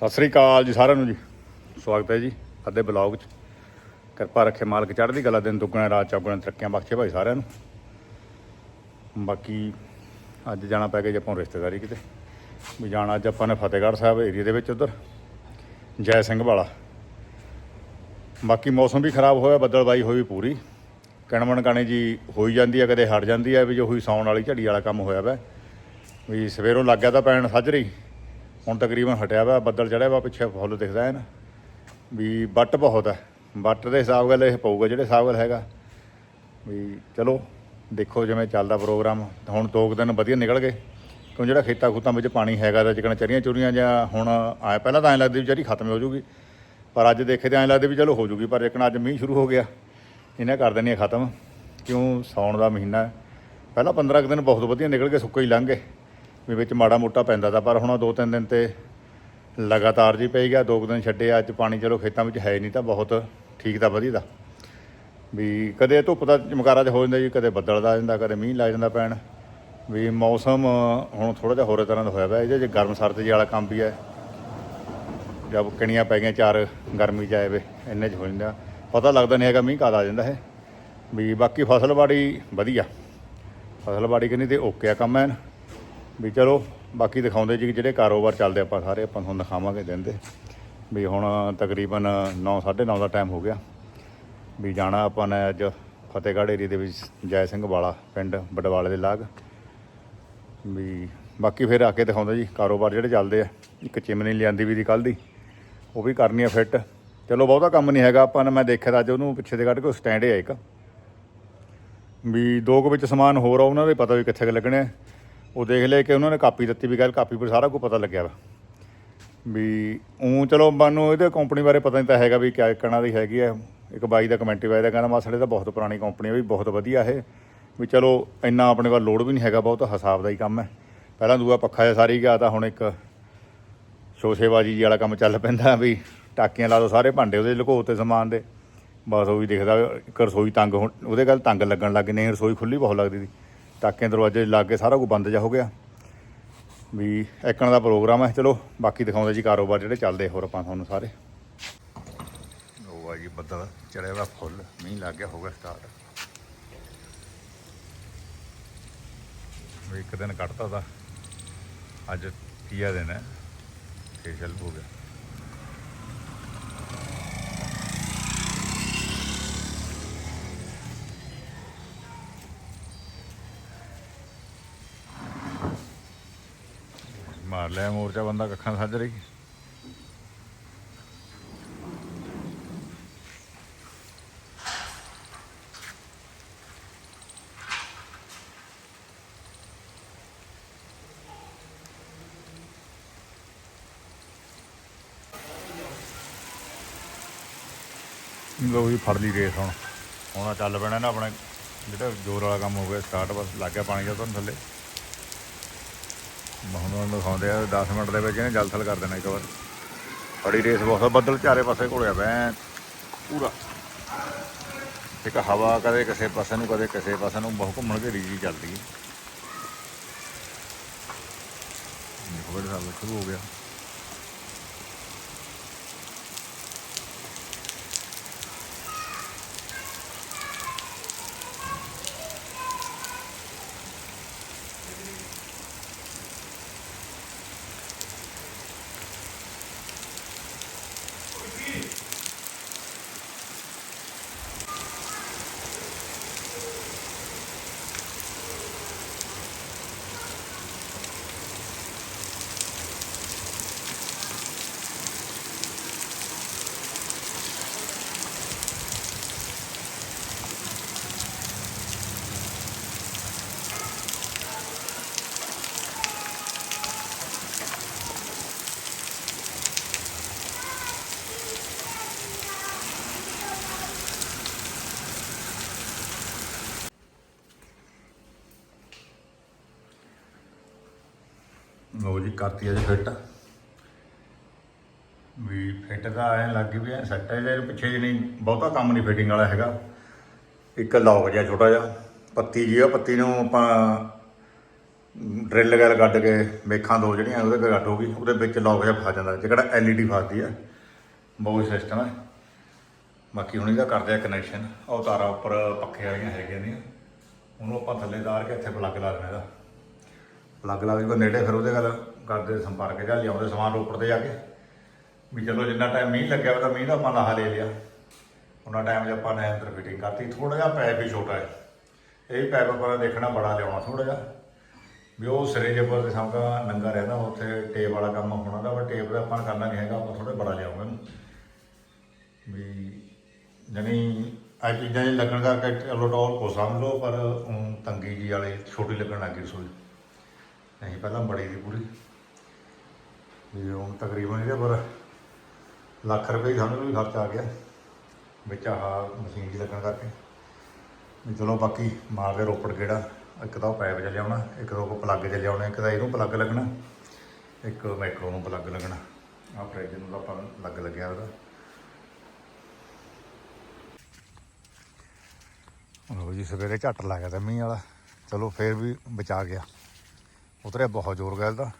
ਸਤਿ ਸ੍ਰੀ ਅਕਾਲ ਜੀ ਸਾਰਿਆਂ ਨੂੰ ਜੀ। ਸਵਾਗਤ ਹੈ ਜੀ ਅੱਧੇ ਬਲੌਗ 'ਚ। ਕਿਰਪਾ ਰੱਖੇ ਮਾਲਕ ਚੜ੍ਹਦੀ ਕਲਾ ਦਿਨ ਦੁੱਗਣਾ, ਰਾਤ ਚੌਗਣਾ, ਤਰੱਕੀਆਂ ਬਖਸ਼ੇ ਭਾਈ ਸਾਰਿਆਂ ਨੂੰ। ਬਾਕੀ ਅੱਜ ਜਾਣਾ ਪੈ ਗਿਆ ਜੀ ਆਪਾਂ ਰਿਸ਼ਤੇਦਾਰੀ ਕਿਤੇ। ਵੀ ਜਾਣਾ ਅੱਜ ਆਪਾਂ ਨੇ ਫਤਿਹਗੜ੍ਹ ਸਾਹਿਬ ਏਰੀਆ ਦੇ ਵਿੱਚ ਉਧਰ, ਜੈ ਸਿੰਘ ਵਾਲਾ। ਬਾਕੀ ਮੌਸਮ ਵੀ ਖਰਾਬ ਹੋਇਆ ਬੱਦਲਬਾਈ ਹੋਈ ਪੂਰੀ। ਕਣਮਣ ਕਾਣੇ ਜੀ ਹੋਈ ਜਾਂਦੀ ਹੈ ਕਦੇ ਹਟ ਜਾਂਦੀ ਹੈ ਵੀ ਜੋ ਹੋਈ ਸੌਣ ਵਾਲੀ ਝੜੀ ਵਾਲਾ ਕੰਮ ਹੋਇਆ ਵਾ ਵੀ ਸਵੇਰੋਂ ਲੱਗ ਗਿਆ ਤਾਂ ਪੈਣ ਸੱਜਰੀ ਹੁਣ ਤਕਰੀਬਨ ਹਟਿਆ ਵਾ, ਬੱਦਲ ਚੜਿਆ ਵਾ, ਪਿੱਛੇ ਫੁੱਲ ਦਿਖਦਾ ਹੈ ਨਾ। ਵੀ ਵੱਟ ਬਹੁਤ ਹੈ, ਵੱਟ ਦੇ ਹਿਸਾਬ ਨਾਲ ਇਹ ਪਊਗਾ ਜਿਹੜੇ ਹਿਸਾਬ ਨਾਲ ਹੈਗਾ। ਵੀ ਚਲੋ, ਦੇਖੋ ਜਿਵੇਂ ਚੱਲਦਾ ਪ੍ਰੋਗਰਾਮ, ਹੁਣ ਦੋ ਕੁ ਦਿਨ ਵਧੀਆ ਨਿਕਲ ਗਏ। ਕਿਉਂ ਜਿਹੜਾ ਖੇਤਾਂ ਖੂਤਾਂ ਵਿੱਚ ਪਾਣੀ ਹੈਗਾ ਤਾਂ ਜਿਕਣ ਚਰੀਆਂ ਚੁਰੀਆਂ ਜਾਂ ਹੁਣ ਆਇਆ ਪਹਿਲਾਂ ਤਾਂ ਐਂ ਲੱਗਦੀ ਵੀ ਚਰੀ ਖਤਮ ਹੋ ਜੂਗੀ। ਪਰ ਅੱਜ ਦੇਖੇ ਤੇ ਐਂ ਲੱਗਦਾ ਵੀ ਚਲੋ ਹੋ ਜੂਗੀ, ਪਰ ਜਿਕਣ ਅੱਜ ਮੀਂਹ ਸ਼ੁਰੂ ਹੋ ਗਿਆ। ਇਹਨੇ ਕਰ ਦੇਣੀ ਹੈ ਖਤਮ। ਕਿਉਂ? ਸੌਣ ਦਾ ਮਹੀਨਾ ਪਹਿਲਾਂ 15 ਕੁ ਦਿਨ ਬਹੁਤ ਵਧੀਆ ਨਿਕਲ ਗਏ, ਸੁੱਕੇ ਹੀ ਲੰਘ ਗਏ। ਵੀ ਵਿੱਚ ਮਾੜਾ ਮੋਟਾ ਪੈਂਦਾ ਤਾਂ, ਪਰ ਹੁਣ ਦੋ ਤਿੰਨ ਦਿਨ ਤੇ ਲਗਾਤਾਰ ਜੀ ਪਈ ਗਿਆ, ਦੋ ਕੁ ਦਿਨ ਛੱਡੇ ਅੱਜ ਪਾਣੀ ਚਲੋ ਖੇਤਾਂ ਵਿੱਚ ਹੈ ਨਹੀਂ ਤਾਂ ਬਹੁਤ ਠੀਕ ਤਾਂ ਵਧੀਆ ਦਾ। ਵੀ ਕਦੇ ਧੁੱਪ ਦਾ ਚਮਕਾਰਾ ਚ ਹੋ ਜਾਂਦਾ ਜੀ, ਕਦੇ ਬੱਦਲ ਦਾ ਆ ਜਾਂਦਾ, ਕਦੇ ਮੀਂਹ ਲੱਗ ਜਾਂਦਾ ਪੈਣ। ਵੀ ਮੌਸਮ ਹੁਣ ਥੋੜਾ ਜਿਹਾ ਹੋਰੇ ਤਰ੍ਹਾਂ ਦਾ ਹੋਇਆ ਪਿਆ ਇਹਦੇ ਚ ਗਰਮ ਸਰਦ ਜੀ ਵਾਲਾ ਕੰਮ ਵੀ ਹੈ। ਜਦ ਕਣੀਆਂ ਪੈ ਗਈਆਂ ਚਾਰ, ਗਰਮੀ ਚ ਆਏ ਵੇ, ਇੰਨੇ ਚ ਹੋ ਜਾਂਦਾ। ਪਤਾ ਲੱਗਦਾ ਨਹੀਂ ਹੈਗਾ ਮੀਂਹ ਕਦ ਆ ਜਾਂਦਾ ਹੈ। ਵੀ ਬਾਕੀ ਫਸਲਬਾੜੀ ਵਧੀਆ। ਫਸਲਬਾੜੀ ਕਹਿੰਦੀ ਤੇ ਓਕੇ ਆ ਕੰਮ ਐਨ। ਵੀ ਚਲੋ, ਬਾਕੀ ਦਿਖਾਉਂਦੇ ਜੀ ਜਿਹੜੇ ਕਾਰੋਬਾਰ ਚੱਲਦੇ ਆਪਾਂ ਸਾਰੇ, ਆਪਾਂ ਤੁਹਾਨੂੰ ਦਿਖਾਵਾਂਗੇ ਦਿਨ ਦੇ। ਵੀ ਹੁਣ ਤਕਰੀਬਨ 9 9:30 ਦਾ ਟਾਈਮ ਹੋ ਗਿਆ। ਵੀ ਜਾਣਾ ਆਪਾਂ ਨੇ ਅੱਜ ਫਤਿਹਗੜ੍ਹ ਏਰੀਏ ਦੇ ਵਿੱਚ ਜੈ ਸਿੰਘ ਵਾਲਾ ਪਿੰਡ ਬਡਵਾਲੇ ਦੇ ਲਾਗ। ਵੀ ਬਾਕੀ ਫਿਰ ਆ ਕੇ ਦਿਖਾਉਂਦਾ ਜੀ, ਕਾਰੋਬਾਰ ਜਿਹੜੇ ਚੱਲਦੇ ਆ। ਇੱਕ ਚਿਮਨੀ ਲਿਆਂਦੀ ਵੀ ਦੀ ਕੱਲ ਦੀ, ਉਹ ਵੀ ਕਰਨੀ ਆ ਫਿੱਟ। ਚਲੋ, ਬਹੁਤਾ ਕੰਮ ਨਹੀਂ ਹੈਗਾ, ਆਪਾਂ ਨੇ ਮੈਂ ਦੇਖਿਆ ਤਾਂ ਅੱਜ ਉਹਨੂੰ ਪਿੱਛੇ ਦੇ ਕੱਢ ਕੇ ਸਟੈਂਡ ਹੈ ਇੱਕ। ਵੀ ਦੋ ਕੁ ਵਿੱਚ ਸਮਾਨ ਹੋਰ ਆ, ਉਹਨਾਂ ਦੇ ਪਤਾ ਵੀ ਕਿੱਥੇ ਕੁ ਲੱਗਣੇ ਆ। ਉਹ ਦੇਖ ਲਏ ਕਿ ਉਹਨਾਂ ਨੇ ਕਾਪੀ ਦਿੱਤੀ ਵੀ ਗੱਲ, ਕਾਪੀ ਪਰ ਸਾਰਾ ਕੁਝ ਪਤਾ ਲੱਗਿਆ ਵਾ। ਵੀ ਉਹ ਚਲੋ ਮੈਨੂੰ ਇਹਦੇ ਕੰਪਨੀ ਬਾਰੇ ਪਤਾ ਨਹੀਂ ਤਾਂ ਹੈਗਾ ਵੀ ਕਿਆ ਕਣਾ ਦੀ ਹੈਗੀ ਆ। ਇੱਕ ਬਾਈ ਦਾ ਕਮੈਂਟ ਵੀ ਦਾ ਕਹਿੰਦਾ, ਮਾਸੜੇ ਤਾਂ ਬਹੁਤ ਪੁਰਾਣੀ ਕੰਪਨੀ ਹੈ ਵੀ ਬਹੁਤ ਵਧੀਆ ਇਹ। ਵੀ ਚਲੋ ਇੰਨਾ ਆਪਣੇ ਕੋਲ ਲੋਡ ਵੀ ਨਹੀਂ ਹੈਗਾ ਬਹੁਤ, ਹਿਸਾਬ ਦਾ ਹੀ ਕੰਮ ਹੈ। ਪਹਿਲਾਂ ਦੂਆ ਪੱਖਾ ਜਿਹਾ ਸਾਰੀ ਗਿਆ ਤਾਂ ਹੁਣ ਇੱਕ ਸ਼ੋਸ਼ੇਬਾਜੀ ਜੀ ਵਾਲਾ ਕੰਮ ਚੱਲ ਪੈਂਦਾ ਵੀ ਟਾਕੀਆਂ ਲਾ ਦੋ ਸਾਰੇ ਭਾਂਡੇ ਉਹਦੇ ਲੁਕੋਤੇ ਸਮਾਨ ਦੇ। ਬਸ ਉਹ ਵੀ ਦਿਖਦਾ, ਇੱਕ ਰਸੋਈ ਤੰਗ ਹੁਣ, ਉਹਦੇ ਗੱਲ ਤੰਗ ਲੱਗਣ ਲੱਗ ਗਈ, ਨਹੀਂ ਰਸੋਈ ਖੁੱਲੀ ਬਹੁਤ ਲੱਗਦੀ ਸੀ। ਟਾਕੀਆਂ ਦਰਵਾਜ਼ੇ ਲੱਗ ਕੇ ਸਾਰਾ ਕੁਝ ਬੰਦ ਜਾ ਹੋ ਗਿਆ। ਵੀ ਐਕਣ ਦਾ ਪ੍ਰੋਗਰਾਮ ਹੈ, ਚਲੋ, ਬਾਕੀ ਦਿਖਾਉਂਦੇ ਜੀ ਕਾਰੋਬਾਰ ਜਿਹੜੇ ਚੱਲਦੇ, ਹੋਰ ਆਪਾਂ ਤੁਹਾਨੂੰ ਸਾਰੇ। ਉਹ ਆ ਜੀ, ਬੱਦਲ ਚੜਿਆ ਵਾ ਫੁੱਲ, ਮੀਂਹ ਲੱਗ ਗਿਆ, ਹੋ ਗਿਆ ਸਟਾਰਟ ਵੀ ਇੱਕ ਦਿਨ ਕੱਢਤਾ ਦਾ ਅੱਜ ਤੀਆ ਦਿਨ ਹੈ ਫੇਸ਼ਲ ਹੋ ਗਿਆ। ਮਾਰ ਲਿਆ ਮੋਰਚਾ ਬੰਦਾ ਕੱਖਾਂ ਸੱਜ ਰਹੀ। ਲੋ ਵੀ ਫੜ ਲਈ ਰੇਸ ਹੁਣ। ਹੁਣ ਚੱਲ ਪੈਣਾ ਨਾ ਆਪਣੇ, ਜਿਹੜਾ ਜ਼ੋਰ ਵਾਲਾ ਕੰਮ ਹੋ ਗਿਆ ਸਟਾਰਟ ਬਸ, ਲੱਗ ਗਿਆ ਪਾਣੀ ਦਾ ਤੁਹਾਨੂੰ ਥੱਲੇ। ਹੁਣ ਦਿਖਾਉਂਦੇ ਆ 10 ਮਿੰਟ ਦੇ ਵਿੱਚ ਇਹਨੇ ਜਲਥਲ ਕਰ ਦੇਣਾ ਇੱਕ ਵਾਰ। ਬੜੀ ਰੇਸ ਬਹੁਤ ਬੱਦਲ ਚਾਰੇ ਪਾਸੇ ਘੋਲਿਆ ਪਿਆ ਪੂਰਾ। ਇੱਕ ਹਵਾ ਕਦੇ ਕਿਸੇ ਪਾਸੇ ਨੂੰ, ਕਦੇ ਕਿਸੇ ਪਾਸੇ ਨੂੰ, ਬਹੁਤ ਘੁੰਮਣ ਘੇਰੀ ਜੀ ਚੱਲਦੀ ਹੈ। ਦੇਖੋ ਬੜੇ ਸਾਲ ਸ਼ੁਰੂ ਹੋ ਗਿਆ ਲੋ ਜੀ ਕਰਤੀ ਆ ਫਿੱਟ। ਵੀ ਫਿੱਟ ਦਾ ਐ ਲੱਗ ਵੀ ਐ ਸੈੱਟ ਹੈ ਜੇ ਪਿੱਛੇ ਜਿਹੀ ਨਹੀਂ ਬਹੁਤਾ ਕੰਮ ਨਹੀਂ ਫਿਟਿੰਗ ਵਾਲਾ ਹੈਗਾ। ਇੱਕ ਲੌਕ ਜਿਹਾ ਛੋਟਾ ਜਿਹਾ, ਪੱਤੀ ਜੀ ਆ, ਪੱਤੀ ਨੂੰ ਆਪਾਂ ਡਰਿੱਲ ਗੱਲ ਕੱਢ ਕੇ ਮੇਖਾਂ ਦੋ ਜਿਹੜੀਆਂ, ਉਹਦੇ ਤੇ ਗੱਡ ਹੋ ਗਈ, ਉਹਦੇ ਵਿੱਚ ਲੌਕ ਜਿਹਾ ਫਸ ਜਾਂਦਾ, ਜਿਹੜਾ ਐਲਈਡੀ ਫਸਦੀ ਆ, ਬਹੁਤ ਸਿਸਟਮ ਹੈ ਬਾਕੀ ਹੁਣ ਇਹਦਾ ਕਰਦੇ ਆ ਕਨੈਕਸ਼ਨ ਉਹ ਤਾਰਾਂ ਉੱਪਰ ਪੱਖੇ ਵਾਲੀਆਂ ਹੈਗੀਆਂ ਨੇ, ਉਹਨੂੰ ਆਪਾਂ ਥੱਲੇ ਤਾਰ ਕੇ ਇੱਥੇ ਪਲੱਗ ਲਾ ਦੇਣਾ ਇਹਦਾ। ਪਲੱਗ ਲਾ ਕੇ ਨੇੜੇ ਫਿਰ ਉਹਦੇ ਗੱਲ ਕਰਦੇ ਸੰਪਰਕ ਜਾਂ ਲਿਆਉਂਦੇ ਸਮਾਨ ਰੋਪੜ ਤੇ ਜਾ ਕੇ। ਵੀ ਚਲੋ ਜਿੰਨਾ ਟਾਈਮ ਮੀਂਹ ਲੱਗਿਆ ਵਾ ਤਾਂ ਮੀਂਹ ਦਾ ਆਪਾਂ ਲਾਹਾ ਲੈ ਲਿਆ। ਉਹਨਾਂ ਟਾਈਮ 'ਚ ਆਪਾਂ ਨੇ ਅੰਦਰ ਫਿਟਿੰਗ ਕਰਤੀ। ਥੋੜਾ ਜਿਹਾ ਪੈਪ ਵੀ ਛੋਟਾ ਹੈ। ਇਹ ਪੈਪ ਆਪਾਂ ਦੇਖਣਾ ਬੜਾ ਲਿਆਉਣਾ ਥੋੜਾ ਜਿਹਾ। ਵੀ ਉਹ ਸਿਰੇ ਜੇ ਪਰ ਸਮਝਾ ਨੰਗਾ ਰਹਿੰਦਾ, ਉੱਥੇ ਟੇਪ ਵਾਲਾ ਕੰਮ ਹੋਣਾ ਦਾ ਪਰ ਟੇਪ ਦਾ ਆਪਾਂ ਕਰਨਾ ਨਹੀਂ ਹੈਗਾ, ਆਪਾਂ ਥੋੜਾ ਬੜਾ ਲਿਆਉਂਗੇ ਇਹਨੂੰ ਵੀ ਜਣੀ ਆ ਚੀਜ਼ਾਂ ਜੇ ਲੱਗਣ ਕਰਕੇ ਚਲੋ ਟੌਲ ਕੋ ਸਮਝ ਲਓ, ਪਰ ਊਂ ਤੰਗੀ ਜੀ ਵਾਲੇ ਛੋਟੀ ਲੱਗਣ ਲੱਗੀ ਰਸੋਈ। ਨਹੀਂ ਪਹਿਲਾਂ ਬੜੀ ਦੀ ਪੂਰੀ। ਵੀ ਹੁਣ ਤਕਰੀਬਨ ਇਹਦੇ ਪਰ ਲੱਖ ਰੁਪਏ ਸਾਨੂੰ ਵੀ ਖਰਚ ਆ ਗਿਆ। ਵਿੱਚ ਆਹ ਮਸ਼ੀਨ ਜੀ ਲੱਗਣ ਕਰਕੇ। ਵੀ ਚਲੋ ਬਾਕੀ ਮਾਰ ਦੇ ਰੋਪੜ ਕਿਹੜਾ ਇੱਕ ਤਾਂ ਉਹ ਪਾਈਪ ਚ ਲਿਆਉਣਾ, ਇੱਕ ਤਾਂ ਕੋ ਪਲੱਗ ਚ ਲਿਆਉਣਾ, ਇੱਕ ਤਾਂ ਇਹਨੂੰ ਪਲੱਗ ਲੱਗਣਾ, ਇੱਕ ਮਾਈਕਰੋ ਨੂੰ ਪਲੱਗ ਲੱਗਣਾ। ਆਹ ਫ੍ਰਿਜ ਨੂੰ ਤਾਂ ਆਪਾਂ ਨੂੰ ਲੱਗ ਲੱਗਿਆ ਉਹਦਾ। ਲੋ ਜੀ, ਸਵੇਰੇ ਝੱਟ ਲੱਗ ਗਿਆ ਤਾਂ ਮੀਂਹ ਵਾਲਾ। ਚਲੋ ਫੇਰ ਵੀ ਬਚਾ ਗਿਆ। ਉਤਰਿਆ ਬਹੁਤ ਜ਼ੋਰ ਗਿਆ ਦਾ।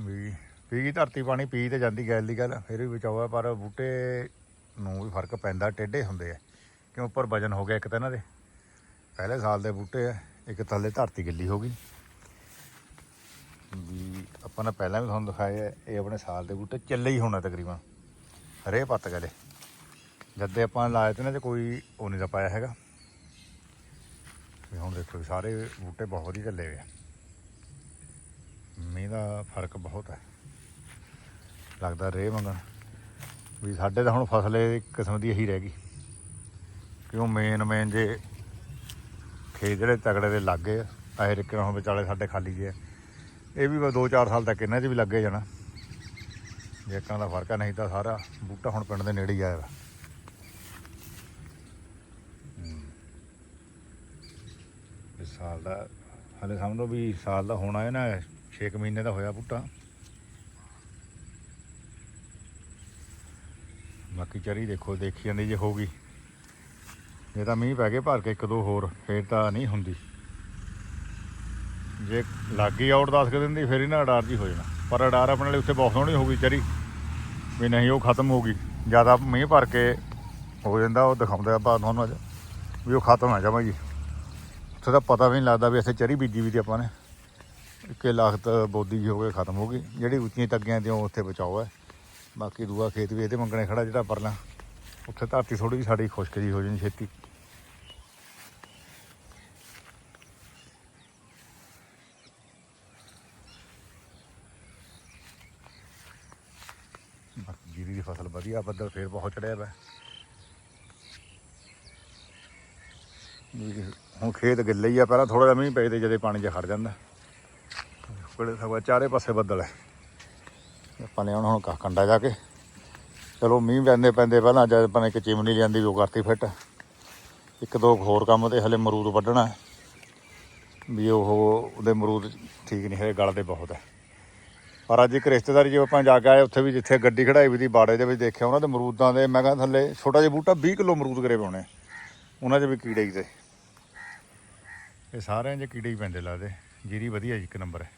ਵੀ ਪੀ ਗਈ ਧਰਤੀ ਪਾਣੀ ਪੀ ਤੇ ਜਾਂਦੀ ਗੈਲ ਦੀ ਗੱਲ ਫਿਰ ਵੀ ਬਚਾਵਾ ਪਰ ਬੂਟੇ ਨੂੰ ਵੀ ਫ਼ਰਕ ਪੈਂਦਾ ਟੇਢੇ ਹੁੰਦੇ ਆ। ਕਿਉਂ ਉੱਪਰ ਵਜਨ ਹੋ ਗਿਆ ਇੱਕ ਤਾਂ ਇਹਨਾਂ ਦੇ? ਪਹਿਲੇ ਸਾਲ ਦੇ ਬੂਟੇ ਆ ਇੱਕ ਥੱਲੇ ਧਰਤੀ ਗਿੱਲੀ ਹੋ ਗਈ। ਵੀ ਆਪਾਂ ਨੇ ਪਹਿਲਾਂ ਵੀ ਤੁਹਾਨੂੰ ਦਿਖਾਇਆ ਹੈ, ਇਹ ਆਪਣੇ ਸਾਲ ਦੇ ਬੂਟੇ ਚੱਲੇ ਹੀ ਹੋਣਾ ਤਕਰੀਬਨ ਹਰੇ ਪੱਤ ਗਲੇ। ਜਦ ਦੇ ਆਪਾਂ ਲਾਏ ਤੇ ਨਾ ਤੇ ਕੋਈ ਉਹ ਨਹੀਂ ਦਾ ਪਾਇਆ ਹੈਗਾ। ਵੀ ਹੁਣ ਦੇਖੋ ਵੀ ਸਾਰੇ ਬੂਟੇ ਬਹੁਤ ਹੀ ਚੱਲੇ ਹੋਏ ਆ। ਮੀਂਹ ਦਾ ਫ਼ਰਕ ਬਹੁਤ ਹੈ। ਲੱਗਦਾ ਰੇ ਮੰਗਣ। ਵੀ ਸਾਡੇ ਤਾਂ ਹੁਣ ਫਸਲ ਇੱਕ ਕਿਸਮ ਦੀ ਇਹੀ ਰਹਿ ਗਈ। ਕਿਉਂ ਮੇਨ ਮੇਨ ਜੇ ਖੇਤ ਜਿਹੜੇ ਤਗੜੇ ਦੇ ਲੱਗੇ ਆ ਐ ਰਿਕਣਾ ਹੁਣ ਵਿਚਾਲੇ ਸਾਡੇ ਖਾਲੀ ਜੇ ਇਹ ਵੀ 2-4 ਸਾਲ ਤੱਕ ਇਹਨਾਂ 'ਚ ਵੀ ਲੱਗੇ ਜਾਣਾ। ਜੇਕਾਂ ਦਾ ਫ਼ਰਕ ਹੈ ਨਹੀਂ ਤਾਂ ਸਾਰਾ ਬੂਟਾ ਹੁਣ ਪਿੰਡ ਦੇ ਨੇੜੇ ਹੀ ਆਇਆ ਇਸ ਸਾਲ ਦਾ, ਹਲੇ ਸਮਝੋ ਵੀ ਸਾਲ ਦਾ ਹੋਣਾ ਹੈ ਨਾ 6 ਮਹੀਨੇ ਦਾ ਹੋਇਆ ਬੂਟਾ। ਬਾਕੀ ਚਰੀ ਦੇਖੋ, ਦੇਖੀ ਜਾਂਦੀ ਜੇ ਹੋਊਗੀ। ਜੇ ਤਾਂ ਮੀਂਹ ਪੈ ਕੇ ਭਰ ਕੇ ਇੱਕ ਦੋ ਹੋਰ, ਫੇਰ ਤਾਂ ਨਹੀਂ ਹੁੰਦੀ। ਜੇ ਲੱਗੀ ਆਊਟ ਦੱਸ ਕੇ ਦਿੰਦੀ ਫੇਰ ਇਹਨਾਂ ਅਡਾਰ ਜੀ ਹੋ ਜਾਣਾ। ਪਰ ਅਡਾਰ ਆਪਣੇ ਲਈ ਉੱਥੇ ਬਹੁਤ ਸੋਹਣੀ ਹੋਊਗੀ ਚਰੀ। ਵੀ ਨਹੀਂ, ਉਹ ਖਤਮ ਹੋ ਗਈ ਜ਼ਿਆਦਾ ਮੀਂਹ ਭਰ ਕੇ ਹੋ ਜਾਂਦਾ, ਉਹ ਦਿਖਾਉਂਦਾ ਆਪਾਂ ਤੁਹਾਨੂੰ ਅੱਜ। ਵੀ ਉਹ ਖਤਮ ਆ ਜਾਵਾਂ ਜੀ। ਉੱਥੇ ਤਾਂ ਪਤਾ ਵੀ ਨਹੀਂ ਲੱਗਦਾ ਵੀ ਇੱਥੇ ਚਰੀ ਬੀਜੀ ਵੀ ਤੇ ਆਪਾਂ ਨੇ। ਇੱਕੇ ਲਾਖਤ ਬੋਦੀ ਜੀ ਹੋ ਕੇ ਖਤਮ ਹੋ ਗਈ। ਜਿਹੜੀ ਉੱਚੀਆਂ ਤੱਗੀਆਂ ਤੇ ਉੱਥੇ ਬਚਾਓ ਹੈ। ਬਾਕੀ ਦੂਆ ਖੇਤ ਵੀ ਇਹਦੇ ਮੰਗਣੇ ਖੜਾ ਜਿਹੜਾ ਪਰਲਾ। ਉੱਥੇ ਧਰਤੀ ਥੋੜੀ ਜਿਹੀ ਸਾਡੀ ਖੁਸ਼ਕ ਜੀ ਹੋ ਜਾਣੀ ਛੇਤੀ। ਬਾਕੀ ਜੀਰੀ ਦੀ ਫਸਲ ਵਧੀਆ, ਬੱਦਲ ਫੇਰ ਬਹੁਤ ਚੜਿਆ ਵਾ ਹੁਣ ਖੇਤ ਗਿੱਲੇ ਹੀ ਆ, ਪਹਿਲਾਂ ਥੋੜਾ ਜਿਹਾ ਮੀਂਹ ਪਏ ਤੇ ਜਦੇ ਪਾਣੀ ਜਿਹਾ ਖੜ ਜਾਂਦਾ। ਕੋਲੇ ਸਗੋਂ ਚਾਰੇ ਪਾਸੇ ਬੱਦਲ ਹੈ। ਆਪਾਂ ਨੇ ਹੁਣ ਕਾ ਕੰਡਾ ਜਾ ਕੇ। ਚਲੋ ਮੀਂਹ ਪੈਂਦੇ ਪੈਂਦੇ ਪਹਿਲਾਂ ਜਦ ਆਪਾਂ ਨੇ ਇੱਕ ਚਿਮਨੀ ਲਿਆਂਦੀ ਉਹ ਕਰਤੀ ਫਿੱਟ। ਇੱਕ ਦੋ ਹੋਰ ਕੰਮ ਤੇ ਹਲੇ ਮਰੂਦ ਵੱਢਣਾ ਵੀ ਉਹ ਉਹਦੇ ਮਰੂਦ ਠੀਕ ਨਹੀਂ ਹੈਗੇ ਗਲਦੇ ਬਹੁਤ ਹੈ। ਪਰ ਅੱਜ ਇੱਕ ਰਿਸ਼ਤੇਦਾਰੀ ਜੇ ਆਪਾਂ ਜਾ ਕੇ ਆਏ, ਉੱਥੇ ਵੀ ਜਿੱਥੇ ਗੱਡੀ ਖੜਾਈ ਵੀ ਦੀ, ਬਾੜੇ ਦੇ ਵਿੱਚ ਦੇਖਿਆ, ਉਹਨਾਂ ਦੇ ਮਰੂਦਾਂ ਦੇ, ਮੈਂ ਕਹਿੰਦਾ ਥੱਲੇ ਛੋਟਾ ਜਿਹਾ ਬੂਟਾ 20 ਕਿਲੋ ਮਰੂਦ ਕਰੇ ਪਾਉਣੇ। ਉਹਨਾਂ 'ਚ ਵੀ ਕੀੜੇ ਹੀ ਤੇ। ਇਹ ਸਾਰਿਆਂ 'ਚ ਕੀੜੇ ਹੀ ਪੈਂਦੇ ਲੱਗਦੇ। ਜੀਰੀ ਵਧੀਆ ਜੀ, ਇੱਕ ਨੰਬਰ ਹੈ।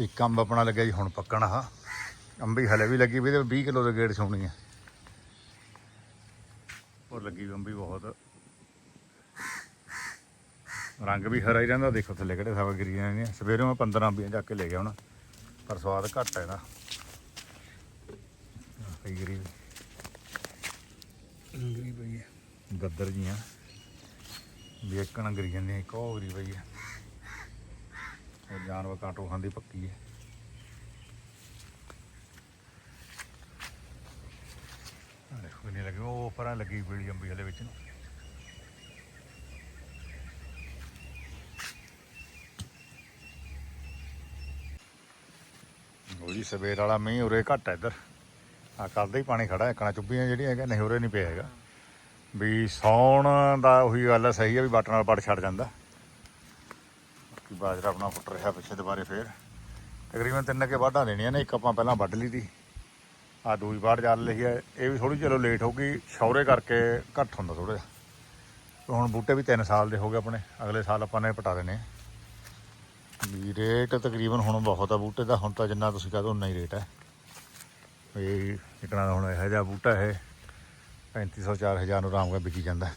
ਇੱਕ ਅੰਬ ਆਪਣਾ ਲੱਗਿਆ ਜੀ ਹੁਣ ਪੱਕਣ ਆ ਅੰਬੀ ਹਲੇ ਵੀ ਲੱਗੀ ਵੀ ਤੇ 20 ਕਿਲੋ ਦੇ ਗੇੜ ਸੋਣੀ ਹੈ ਉਹ ਲੱਗੀ ਵੀ ਅੰਬੀ ਬਹੁਤ। ਰੰਗ ਵੀ ਹਰਾ ਹੀ ਰਹਿੰਦਾ ਦੇਖੋ ਥੱਲੇ ਕਿਹੜੇ ਸਵਾ ਗਿਰੀਆਂ ਨੇ। ਸਵੇਰੇ ਮੈਂ 15 ਅੰਬੀਆਂ ਚੱਕ ਕੇ ਲੈ ਗਿਆ ਹੁਣ ਪਰ ਸਵਾਦ ਘੱਟ ਹੈ ਇਹਦਾ। ਪਈ ਗਰੀ ਗਰੀ ਪਈ ਹੈ ਗੱਦਰ ਜੀਆਂ। ਵੀ ਇੱਕ ਨਾ ਗਰੀ ਜਾਂਦੀਆਂ ਇੱਕ ਉਹ ਗਰੀ ਪਈ ਹੈ ਉਹ ਜਾਨਵਰ ਕਾਟੋ ਖਾਂਦੀ ਪੱਕੀ ਹੈ। ਦੇਖੋ ਨਹੀਂ ਲੱਗੀ, ਉਹ ਪਰਾਂ ਲੱਗੀ ਪੀਲੀ ਅੰਬੀ ਹਲੇ ਵਿੱਚ ਨੂੰ। ਉਹ ਸਵੇਰ ਵਾਲਾ ਮੀਂਹ ਉਰੇ ਘੱਟ ਹੈ ਇੱਧਰ। ਆ ਕੱਲ੍ਹ ਦਾ ਹੀ ਪਾਣੀ ਖੜਾ ਇੱਕਣਾ ਚੁੱਭੀਆਂ ਜਿਹੜੀਆਂ ਹੈਗਾ ਨਹੀਂ, ਉਰੇ ਨਹੀਂ ਪਿਆ ਹੈਗਾ। ਵੀ ਸੌਣ ਦਾ ਉਹੀ ਗੱਲ ਹੈ, ਸਹੀ ਹੈ ਵੀ ਵੱਟ ਨਾਲ ਪੜ ਛੱਡ ਜਾਂਦਾ। ਕਿ ਬਾਜਰਾ ਆਪਣਾ ਫੁੱਟ ਰਿਹਾ ਪਿੱਛੇ ਦੁਬਾਰੇ ਫੇਰ। ਤਕਰੀਬਨ ਤਿੰਨ ਕੇ ਵਾਢਾਂ ਦੇਣੀਆਂ ਨੇ, ਇੱਕ ਆਪਾਂ ਪਹਿਲਾਂ ਵੱਢ ਲਈ ਦੀ ਆ ਦੂਜੀ ਵਾਢ ਚੱਲ ਰਹੀ ਹੈ। ਇਹ ਵੀ ਥੋੜੀ ਚਲੋ ਲੇਟ ਹੋ ਗਈ ਸ਼ੌਰੇ ਕਰਕੇ ਘੱਟ ਹੁੰਦਾ ਥੋੜਾ ਜਿਹਾ। ਹੁਣ ਬੂਟੇ ਵੀ 3 ਸਾਲ ਦੇ ਹੋ ਗਏ ਆਪਣੇ, ਅਗਲੇ ਸਾਲ ਆਪਾਂ ਨੇ ਪਟਾ ਦੇਣੇ। ਵੀ ਰੇਟ ਤਕਰੀਬਨ ਹੁਣ ਬਹੁਤ ਆ ਬੂਟੇ ਦਾ, ਹੁਣ ਤਾਂ ਜਿੰਨਾ ਤੁਸੀਂ ਕਹਦੋ ਉਨਾ ਹੀ ਰੇਟ ਹੈ। ਇਹ ਇਕਣਾ ਦਾ ਹੁਣ ਇਹੋ ਜਿਹਾ ਬੂਟਾ ਇਹ 3500 4000 ਨੂੰ ਆਰਾਮ ਨਾਲ ਵਿਕੀ ਜਾਂਦਾ।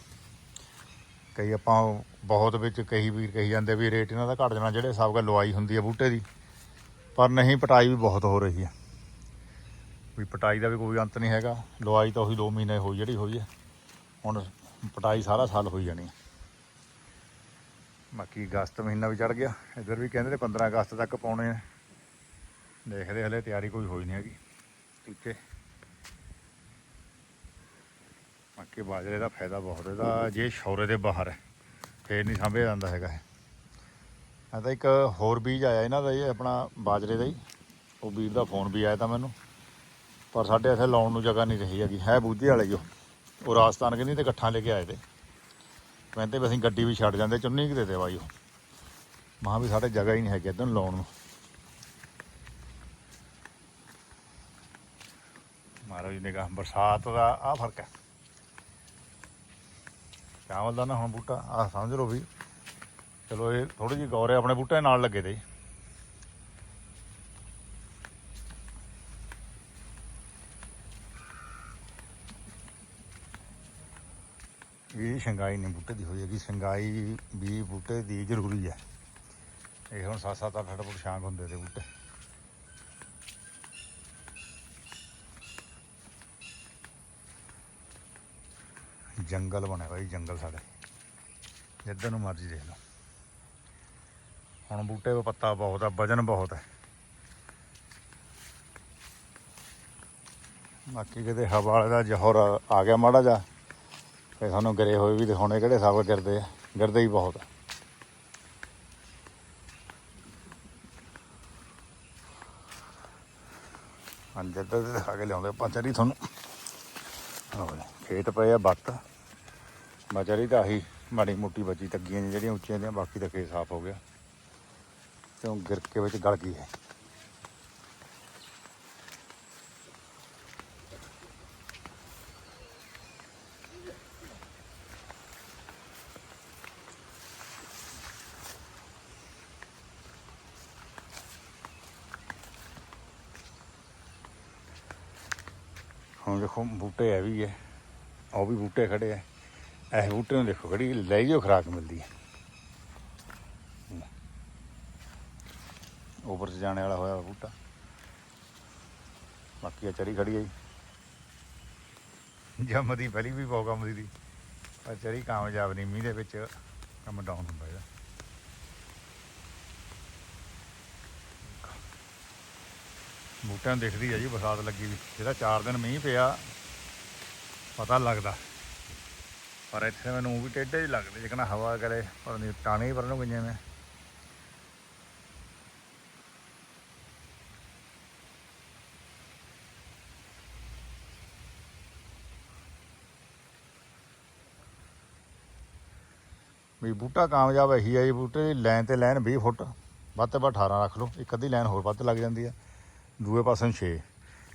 ਕਈ ਆਪਾਂ ਬਹੁਤ ਵਿੱਚ ਕਈ ਵੀਰ ਕਹੀ ਜਾਂਦੇ ਵੀ ਰੇਟ ਇਹਨਾਂ ਦਾ ਘਟ ਜਾਣਾ, ਜਿਹੜੇ ਹਿਸਾਬ ਨਾਲ ਲਵਾਈ ਹੁੰਦੀ ਹੈ ਬੂਟੇ ਦੀ। ਪਰ ਨਹੀਂ, ਪਟਾਈ ਵੀ ਬਹੁਤ ਹੋ ਰਹੀ ਹੈ ਵੀ ਪਟਾਈ ਦਾ ਵੀ ਕੋਈ ਅੰਤ ਨਹੀਂ ਹੈਗਾ। ਲਵਾਈ ਤਾਂ ਉਹੀ 2 ਮਹੀਨੇ ਹੋਈ, ਜਿਹੜੀ ਹੋਈ ਹੈ ਹੁਣ ਪਟਾਈ ਸਾਰਾ ਸਾਲ ਹੋਈ ਜਾਣੀ ਬਾਕੀ ਅਗਸਤ ਮਹੀਨਾ ਵੀ ਚੜ ਗਿਆ। ਇੱਧਰ ਵੀ ਕਹਿੰਦੇ ਨੇ 15 ਅਗਸਤ ਤੱਕ ਪਾਉਣੇ ਆ। ਦੇਖਦੇ ਹਲੇ, ਤਿਆਰੀ ਕੋਈ ਹੋਈ ਨਹੀਂ ਹੈਗੀ। ਟੀਕੇ ਬਾਕੀ ਬਾਜਰੇ ਦਾ ਫਾਇਦਾ ਬਹੁਤ ਇਹਦਾ ਜੇ ਸ਼ੌਰੇ ਦੇ ਬਾਹਰ ਹੈ। ਫੇਰ ਨਹੀਂ ਸਾਂਭਿਆ ਜਾਂਦਾ ਹੈਗਾ ਇਹ। ਤਾਂ ਇੱਕ ਹੋਰ ਬੀਜ ਆਇਆ ਇਹਨਾਂ ਦਾ ਇਹ ਆਪਣਾ ਬਾਜਰੇ ਦਾ ਹੀ ਉਹ ਵੀਰ ਦਾ ਫੋਨ ਵੀ ਆਇਆ ਤਾਂ ਮੈਨੂੰ। ਪਰ ਸਾਡੇ ਇੱਥੇ ਲਾਉਣ ਨੂੰ ਜਗ੍ਹਾ ਨਹੀਂ ਰਹੀ ਹੈਗੀ। ਹੈ ਬੂਝੇ ਵਾਲੇ ਜੋ। ਉਹ ਰਾਜਸਥਾਨ ਕਹਿੰਦੀ ਤੇ ਇਕੱਠਾਂ ਲੈ ਕੇ ਆਏ ਤੇ। ਕਹਿੰਦੇ ਵੀ ਅਸੀਂ ਗੱਡੀ ਵੀ ਛੱਡ ਜਾਂਦੇ, ਚੁੰਨੀ ਕਿ ਦੇ ਦੇ ਬਾਈ ਉਹ। ਮਹਾਂ ਵੀ ਸਾਡੇ ਜਗ੍ਹਾ ਹੀ ਨਹੀਂ ਹੈਗੀ ਇੱਧਰ ਲਾਉਣ ਨੂੰ। ਮਹਾਰਾਜ ਨੇ ਕਹਾ, ਬਰਸਾਤ ਦਾ ਆ ਫ਼ਰਕ ਹੈ। ਚਾਵਲ ਦਾ ਨਾ ਹੁਣ ਬੂਟਾ ਆ ਸਮਝ ਲਓ ਵੀ। ਚਲੋ ਇਹ ਥੋੜੀ ਜਿਹੀ ਗੌਰ ਹੈ, ਆਪਣੇ ਬੂਟੇ ਨਾਲ ਲੱਗੇ ਤੇ। ਇਹ ਸ਼ੰਗਾਈ ਨਹੀਂ ਬੂਟੇ ਦੀ ਹੋਈ ਹੈਗੀ, ਸ਼ੰਗਾਈ ਵੀ ਬੂਟੇ ਦੀ ਜ਼ਰੂਰੀ ਹੈ। ਇਹ ਹੁਣ 7-7 8 ਫੁੱਟ ਛਾਂਗ ਹੁੰਦੇ ਤੇ ਬੂਟੇ। ਜੰਗਲ ਬਣਿਆ ਬਾਈ ਜੰਗਲ ਸਾਡੇ। ਜਿੱਧਰ ਨੂੰ ਮਰਜ਼ੀ ਦੇਖ ਲਓ। ਹੁਣ ਬੂਟੇ 'ਤੇ ਪੱਤਾ ਬਹੁਤ ਆ, ਵਜਨ ਬਹੁਤ ਹੈ ਬਾਕੀ ਕਿਤੇ ਹਵਾ ਵਾਲੇ ਦਾ ਜ਼ਹਰ ਆ ਗਿਆ ਮਾੜਾ ਜਾ ਤੇ ਸਾਨੂੰ ਗਰੇ ਹੋਏ ਵੀ ਦਿਖਾਉਣੇ ਕਿਹੜੇ ਹਿਸਾਬ ਨਾਲ ਗਿਰਦੇ ਆ। ਗਿਰਦੇ ਹੀ ਬਹੁਤ ਆ। ਅੰਦਰ ਤੇ ਦਿਖਾ ਕੇ ਲਿਆਉਂਦੇ ਆਪਾਂ ਚਰੀ ਤੁਹਾਨੂੰ। ਖੇਤ ਪਏ ਆ ਬੱਤ। ਬਚਰੀ ਤਾਂ ਆਹੀ ਮਾੜੀ ਮੋਟੀ ਬਚੀ ਤੱਗੀਆਂ ਨੇ ਜਿਹੜੀਆਂ ਉੱਚੀਆਂ ਦੀਆਂ ਬਾਕੀ ਤਾਂ ਖੇਤ ਸਾਫ਼ ਹੋ ਗਿਆ। ਤੇ ਉਹ ਗਿਰ ਕੇ ਵਿੱਚ ਗਲ ਗਈ ਹੈ। ਹੁਣ ਦੇਖੋ ਬੂਟੇ ਹੈ ਵੀ ਹੈ। ਉਹ ਵੀ ਬੂਟੇ ਖੜੇ ਆ ਇਹ ਬੂਟੇ ਨੂੰ ਦੇਖੋ ਕਿਹੜੀ ਲੈ ਜੋ ਖਰਾਕ ਮਿਲਦੀ ਹੈ। ਉੱਪਰ ਚ ਜਾਣੇ ਵਾਲਾ ਹੋਇਆ ਬੂਟਾ। ਬਾਕੀ ਆ ਚਰੀ ਖੜੀ ਹੈ ਜੀ। ਜੰਮਦੀ ਪਹਿਲੀ ਵੀ ਬਹੁਤ ਕੰਮ ਦੀ ਪਰ ਚਰੀ ਕਾਮਯਾਬ ਨਹੀਂ, ਮੀਂਹ ਦੇ ਵਿੱਚ ਕੰਮ ਡਾਊਨ ਹੁੰਦਾ ਇਹਦਾ। ਬੂਟਿਆਂ ਨੂੰ ਦਿਖਦੀ ਹੈ ਜੀ, ਬਰਸਾਤ ਲੱਗੀ ਵੀ। ਜਿਹੜਾ 4 ਦਿਨ ਮੀਂਹ ਪਿਆ, ਪਤਾ ਲੱਗਦਾ। ਪਰ ਇੱਥੇ ਮੈਨੂੰ ਵੀ ਟੇਢੇ ਹੀ ਲੱਗਦੇ ਜਿਕਣਾ ਹਵਾ ਕਰੇ ਪਰ ਨਹੀਂ ਟਾਣੇ ਹੀ ਪਰਨ ਗਈਆਂ ਨੇ ਵੀ ਬੂਟਾ ਕਾਮਯਾਬ ਇਹੀ ਹੈ ਜੀ, ਬੂਟੇ ਦੀ ਲਾਈਨ ਤੇ ਲਾਈਨ 20 ਫੁੱਟ, ਵੱਧ ਤੋਂ ਵੱਧ 18 ਰੱਖ ਲਓ, ਇੱਕ ਅੱਧੀ ਲਾਈਨ ਹੋਰ ਵੱਧ ਲੱਗ ਜਾਂਦੀ ਹੈ ਦੂਏ ਪਾਸੇ ਨੂੰ 6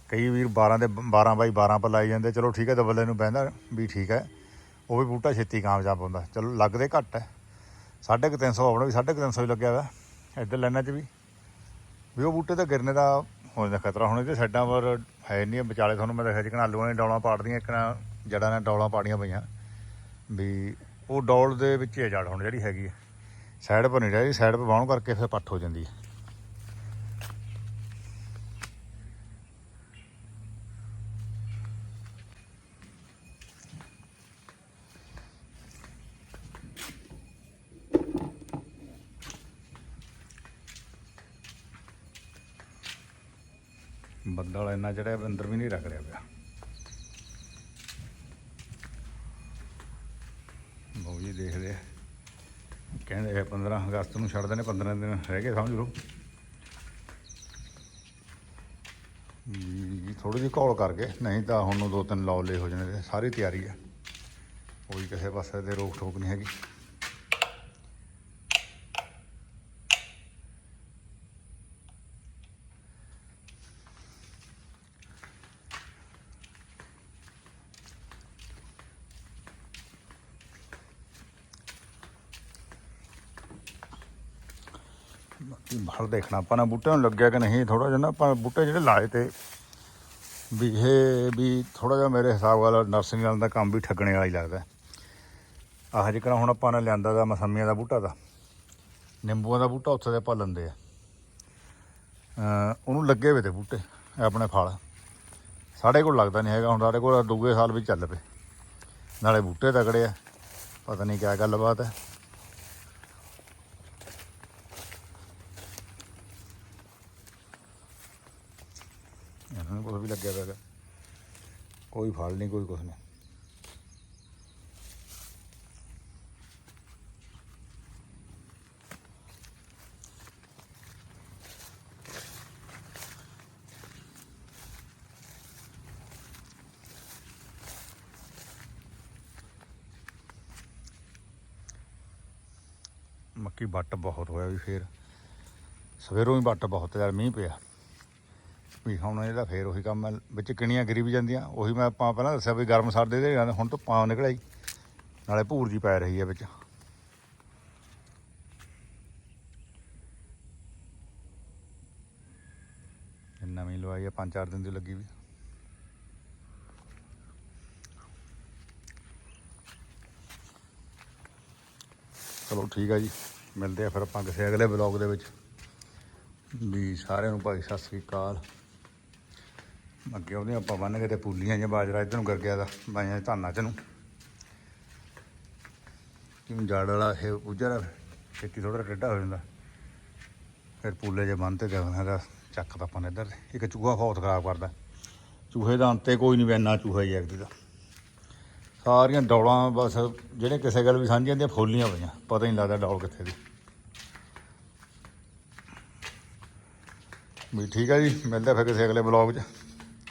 ਕਈ ਵੀਰ 12 ਦੇ 12 ਬਾਈ 12 ਪਰ ਲਾਈ ਜਾਂਦੇ, ਚਲੋ ਠੀਕ ਹੈ, ਦਬਲੇ ਨੂੰ ਬਹਿੰਦਾ, ਵੀ ਠੀਕ ਹੈ। ਉਹ ਵੀ ਬੂਟਾ ਛੇਤੀ ਕਾਮਯਾਬ ਹੁੰਦਾ। ਚਲੋ, ਲੱਗਦੇ ਘੱਟ ਹੈ ਸਾਢੇ ਕੁ ਤਿੰਨ ਸੌ ਆਪਣਾ ਵੀ, ਸਾਢੇ ਕੁ ਤਿੰਨ ਸੌ ਹੀ ਲੱਗਿਆ ਹੋਇਆ। ਇੱਧਰ ਲਾਈਨਾਂ 'ਚ ਵੀ। ਵੀ ਉਹ ਬੂਟੇ ਤਾਂ ਗਿਰਨੇ ਦਾ ਹੋਣ ਦਾ ਖਤਰਾ। ਹੁਣ ਇਹਦੇ ਸਾਈਡਾਂ ਪਰ ਹੈ ਨਹੀਂ ਵਿਚਾਲੇ ਤੁਹਾਨੂੰ ਮੈਂ ਦੇਖਿਆ ਜਿਕਣਾ ਆਲੂਆਂ ਨੇ ਡੌਲਾਂ ਪਾੜਦੀਆਂ ਇੱਕ ਨਾ ਜੜਾਂ ਨੇ ਡੌਲਾਂ ਪਾੜੀਆਂ ਪਈਆਂ। ਵੀ ਉਹ ਡੌਲ ਦੇ ਵਿੱਚ ਹੀ ਹੈ ਜੜ ਹੁਣ ਜਿਹੜੀ ਹੈਗੀ ਹੈ ਸਾਈਡ ਪਰ ਨਹੀਂ ਰਹੀ ਸਾਈਡ ਪਰ ਬਾਹਣ ਕਰਕੇ ਫਿਰ ਪੱਟ ਹੋ ਜਾਂਦੀ ਹੈ ਬੱਦਲ ਇੰਨਾ ਜਿਹੜਾ ਅੰਦਰ ਵੀ ਨਹੀਂ ਰੱਖ ਰਿਹਾ ਪਿਆ। ਬਹੁ ਜੀ, ਦੇਖਦੇ ਆ। ਕਹਿੰਦੇ ਆ 15 ਅਗਸਤ ਨੂੰ ਛੱਡ ਦੇਣੇ 15 ਦਿਨ ਰਹਿ ਗਏ, ਸਮਝ ਲਓ। ਵੀ ਥੋੜੀ ਜਿਹੀ ਘੋਲ ਕਰਕੇ, ਨਹੀਂ ਤਾਂ ਹੁਣ ਨੂੰ ਦੋ ਤਿੰਨ ਲੌਲੇ ਹੋ ਜਾਣੇ ਸਾਰੀ ਤਿਆਰੀ ਆ। ਕੋਈ ਕਿਸੇ ਪਾਸੇ ਤੇ ਰੋਕ ਠੋਕ ਨਹੀਂ ਹੈਗੀ। ਬਾਕੀ ਭਲ ਦੇਖਣਾ, ਆਪਾਂ ਨਾ ਬੂਟਿਆਂ ਨੂੰ ਲੱਗਿਆ ਕਿ ਨਹੀਂ ਥੋੜਾ ਜਿਹਾ ਨਾ ਆਪਾਂ ਬੂਟੇ ਜਿਹੜੇ ਲਾਏ ਤੇ ਵੀ ਇਹ ਵੀ ਥੋੜਾ ਜਿਹਾ ਮੇਰੇ ਹਿਸਾਬ ਨਾਲ ਨਰਸਰੀ ਵਾਲਿਆਂ ਦਾ ਕੰਮ ਵੀ ਠੱਗਣੇ ਵਾਲਾ ਹੀ ਲੱਗਦਾ। ਆਹ ਜਿਕਣਾ ਹੁਣ ਆਪਾਂ ਨੇ ਲਿਆਂਦਾ ਦਾ ਮਸੰਮੀਆਂ ਦਾ ਬੂਟਾ ਦਾ, ਨਿੰਬੂਆਂ ਦਾ ਬੂਟਾ ਉੱਥੇ ਦੇ ਆਪਾਂ ਲੈਂਦੇ ਆ। ਉਹਨੂੰ ਲੱਗੇ ਵੇ ਤੇ ਬੂਟੇ ਆਪਣੇ ਫਲ। ਸਾਡੇ ਕੋਲ ਲੱਗਦਾ ਨਹੀਂ ਹੈਗਾ, ਹੁਣ ਸਾਡੇ ਕੋਲ ਦੂਗੇ ਸਾਲ ਵੀ ਚੱਲ ਪਏ। ਨਾਲੇ ਬੂਟੇ ਤਗੜੇ ਆ, ਪਤਾ ਨਹੀਂ ਕਿਆ ਗੱਲਬਾਤ ਹੈ। ਇਹਨਾਂ ਨੂੰ ਕੁਛ ਵੀ ਲੱਗਿਆ ਪਿਆ ਹੈਗਾ ਕੋਈ ਫਲ ਨਹੀਂ ਕੋਈ ਕੁਛ ਨਹੀਂ ਮੱਕੀ ਵੱਟ ਬਹੁਤ ਹੋਇਆ ਵੀ ਫੇਰ ਸਵੇਰੋਂ ਹੀ ਵੱਟ ਬਹੁਤ ਯਾਰ ਮੀਂਹ ਪਿਆ ਵੀ ਹੁਣ ਇਹਦਾ ਫੇਰ ਉਹੀ ਕੰਮ ਹੈ, ਵਿੱਚ ਕਿਣੀਆਂ ਗਿਰੀ ਵੀ ਜਾਂਦੀਆਂ, ਉਹੀ ਮੈਂ ਆਪਾਂ ਪਹਿਲਾਂ ਦੱਸਿਆ ਵੀ ਗਰਮ ਸਰਦੇ ਦੇ ਨਾਲ ਹੁਣ ਤੋਂ ਪਾਂ ਨਿਕਲਾਈ ਨਾਲੇ ਭੂਰ ਜੀ ਪੈ ਰਹੀ ਹੈ ਵਿੱਚ। ਨਵੀਂ ਲਵਾਈ ਹੈ ਪੰਜ ਚਾਰ ਦਿਨ ਦੀ ਲੱਗੀ ਵੀ। ਚਲੋ ਠੀਕ ਆ ਜੀ, ਮਿਲਦੇ ਆ ਫਿਰ ਆਪਾਂ ਕਿਸੇ ਅਗਲੇ ਬਲੌਗ ਦੇ ਵਿੱਚ। ਵੀ ਸਾਰਿਆਂ ਨੂੰ ਭਾਈ, ਸਤਿ ਸ੍ਰੀ ਅਕਾਲ। ਅੱਗੇ ਉਹਦੇ ਆਪਾਂ ਬੰਨ ਕੇ ਤੇ ਪੂਲੀਆਂ ਜਾਂ ਬਾਜਰਾ ਇਧਰ ਨੂੰ ਕਰ ਗਿਆ ਦਾ ਬਾਈਆਂ ਧਾਨਾਂ ਚ ਨੂੰ। ਕਿਉਂ ਜੜ ਵਾਲਾ ਇਹ ਉਜਰਾ ਛੇਤੀ ਥੋੜਾ ਟੇਢਾ ਹੋ ਜਾਂਦਾ। ਫਿਰ ਪੂਲੇ ਜੇ ਬੰਨ ਤੇ ਗਿਆ ਹੈਗਾ ਚੱਕ ਤਾਂ ਆਪਾਂ ਨੇ ਇੱਧਰ ਇੱਕ ਚੂਹਾ ਬਹੁਤ ਖਰਾਬ ਕਰਦਾ। ਚੂਹੇ ਦਾ ਅੰਤੇ ਕੋਈ ਨਹੀਂ ਵੈਨਾ ਚੂਹਾ ਹੀ ਐਕਦੀ ਦਾ। ਸਾਰੀਆਂ ਡੌਲਾਂ ਬਸ ਜਿਹੜੇ ਕਿਸੇ ਗੱਲ ਵੀ ਸਾਂਝੀਆਂ ਦੀਆਂ ਫੋਲੀਆਂ ਪਈਆਂ। ਪਤਾ ਹੀ ਨਹੀਂ ਲੱਗਦਾ ਡੌਲ ਕਿੱਥੇ ਦੀ। ਵੀ ਠੀਕ ਹੈ ਜੀ, ਮਿਲਦਾ ਫਿਰ ਕਿਸੇ ਅਗਲੇ ਬਲੌਗ 'ਚ।